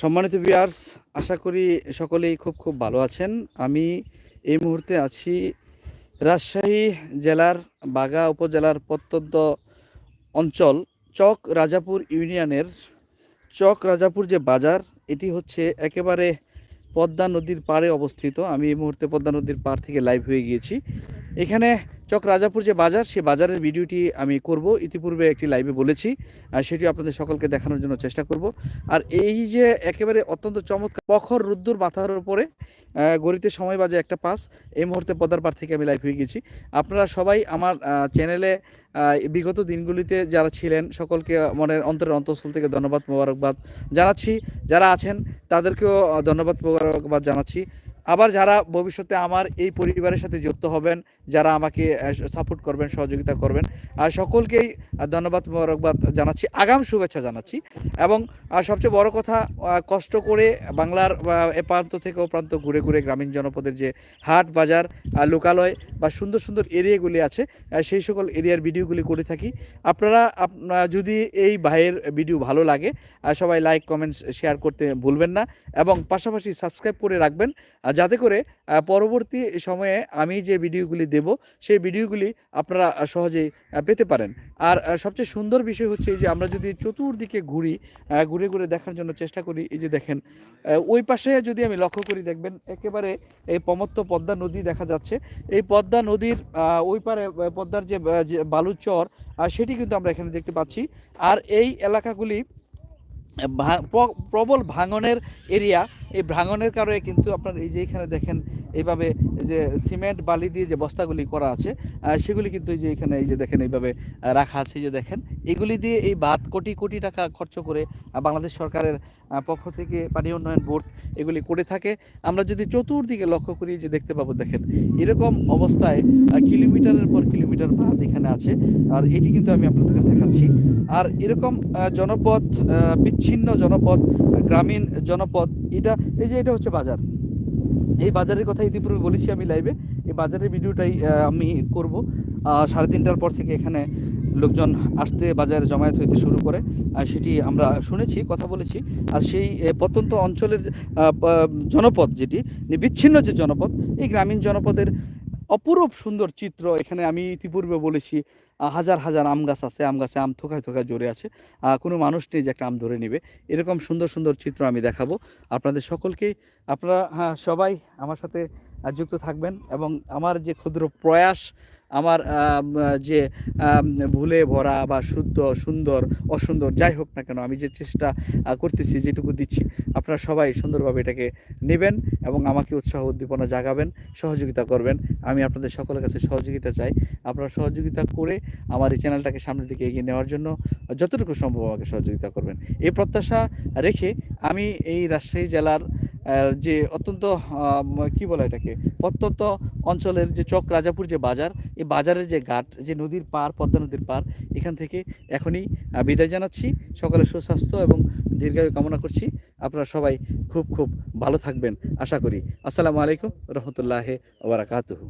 সম্মানিত বিয়ার্স আশা করি সকলেই খুব খুব ভালো আছেন। আমি এই মুহূর্তে আছি রাজশাহী জেলার বাগা উপজেলার প্রত্যন্ত অঞ্চল, চক রাজাপুর ইউনিয়নের চক রাজাপুর যে বাজার, এটি হচ্ছে একেবারে পদ্মা নদীর পাড়ে অবস্থিত। আমি এই মুহূর্তে পদ্মা নদীর পাড় থেকে লাইভ হয়ে গিয়েছি। এখানে চক রাজাপুর যে বাজার সেই বাজারের ভিডিওটি আমি করব। ইতিপূর্বে একটি লাইভে বলেছি, আর সেটি আপনাদের সকলকে দেখানোর জন্য চেষ্টা করব। আর এই যে একেবারে অত্যন্ত চমৎকার প্রখর রুদ্দুর মাথার উপরে গড়িতে সময় বাজে একটা পাস এই মুহূর্তে পদ্মার পার থেকে আমি লাইভ হয়ে গেছি। আপনারা সবাই আমার চ্যানেলে বিগত দিনগুলিতে যারা ছিলেন, সকলকে মনের অন্তরের অন্তঃস্থল থেকে ধন্যবাদ, মোবারকবাদ জানাচ্ছি। যারা আছেন, তাদেরকেও ধন্যবাদ, মোবারকবাদ জানাচ্ছি। আবার যারা ভবিষ্যতে আমার এই পরিবারের সাথে যুক্ত হবেন, যারা আমাকে সাপোর্ট করবেন, সহযোগিতা করবেন সকলকেই ধন্যবাদ, মোবারকবাদ জানাচ্ছি, আগাম শুভেচ্ছা জানাচ্ছি। এবং সবচেয়ে বড় কথা কষ্ট করে বাংলার এ প্রান্ত থেকে ও প্রান্ত ঘুরে ঘুরে গ্রামীণ জনপদের যে হাট, বাজার লোকালয়, বা সুন্দর সুন্দর এরিয়াগুলি আছে সেই সকল এরিয়ার ভিডিওগুলি করে থাকি। আপনারা, আপ- যদি এই ভাইয়ের ভিডিও ভালো লাগে সবাই লাইক কমেন্টস শেয়ার করতে ভুলবেন না, এবং পাশাপাশি সাবস্ক্রাইব করে রাখবেন যাতে করে পরবর্তী সময়ে আমি যে ভিডিওগুলি দেব সেই ভিডিওগুলি আপনারা সহজেই পেতে পারেন। আর সবচেয়ে সুন্দর বিষয় হচ্ছে যে আমরা যদি চতুর্দিকে ঘুরি ঘুরে ঘুরে দেখার জন্য চেষ্টা করি এই যে দেখেন ওই পাশে যদি আমি লক্ষ্য করি দেখবেন একেবারে এই পমত্ত পদ্মা নদী দেখা যাচ্ছে। এই পদ্মা নদীর ওই পারে পদ্মার যে আহ, যে বালুর চর সেটি কিন্তু আমরা এখানে দেখতে পাচ্ছি। আর এই এলাকাগুলি প্রবল ভাঙনের এরিয়া এই ভাঙনের কারণে কিন্তু আপনার এই যে এখানে দেখেন এইভাবে এই যে সিমেন্ট বালি দিয়ে যে বস্তাগুলি করা আছে সেগুলি কিন্তু এই যে এখানে এই যে দেখেন এইভাবে রাখা আছে যে দেখেন এগুলি দিয়ে এই বাদ কোটি কোটি টাকা খরচ করে বাংলাদেশ সরকারের পক্ষ থেকে পানি উন্নয়ন বোর্ড এগুলি করে থাকে। আমরা যদি চতুর্দিকে লক্ষ্য করি যে দেখতে পাবো দেখেন এরকম অবস্থায় কিলোমিটারের পর কিলোমিটার বাঁধ এখানে আছে আর এটি কিন্তু আমি আপনাদেরকে দেখাচ্ছি। আর এরকম আহ, জনপদ বিচ্ছিন্ন জনপদ গ্রামীণ জনপদ এটা এই যে এটা হচ্ছে বাজার। এই বাজারের কথা ইতিপূর্বে বলেছি আমি লাইভে এই বাজারের ভিডিওটাই আমি করব। সাড়ে তিনটার পর থেকে এখানে লোকজন আসতে, বাজারে জমায়েত হইতে শুরু করে। আর সেটি আমরা শুনেছি, কথা বলেছি। আর সেই প্রত্যন্ত অঞ্চলের জনপদ যেটি বিচ্ছিন্ন যে জনপদ, এই গ্রামীণ জনপদের অপরূপ সুন্দর চিত্র এখানে আমি ইতিপূর্বে বলেছি। হাজার হাজার আম গাছ আছে, আম গাছে আম থোকায় থোকায় জড়ে আছে। কোনো মানুষ নেই যে একটা আম ধরে নেবে। এরকম সুন্দর সুন্দর চিত্র আমি দেখাবো। আপনাদের সকলকেই আপনারা হ্যাঁ সবাই আমার সাথে যুক্ত থাকবেন এবং আমার যে ক্ষুদ্র প্রয়াস, আমার যে ভুলে ভরা বা শুদ্ধ, সুন্দর, অসুন্দর, যাই হোক না কেন, আমি যে চেষ্টা করতেছি, যেটুকু দিচ্ছি, আপনারা সবাই সুন্দরভাবে এটাকে নেবেন এবং আমাকে উৎসাহ উদ্দীপনা জাগাবেন, সহযোগিতা করবেন। আমি আপনাদের সকলের কাছে সহযোগিতা চাই। আপনারা সহযোগিতা করে আমার এই চ্যানেলটাকে সামনের দিকে এগিয়ে নেওয়ার জন্য যতটুকু সম্ভব আমাকে সহযোগিতা করবেন। এই প্রত্যাশা রেখে আমি এই রাজশাহী জেলার যে অত্যন্ত কি বলে এটাকে অত্যন্ত অঞ্চলের যে চক রাজাপুর যে বাজার, এই বাজারের যে ঘাট, যে নদীর পার পদ্মা নদীর পার এখান থেকে এখনই বিদায় জানাচ্ছি। সকলের সুস্বাস্থ্য এবং দীর্ঘায়ু কামনা করছি। আপনারা সবাই খুব খুব ভালো থাকবেন, আশা করি। আসসালামু আলাইকুম রহমতুল্লাহ ওবরাকাতুহু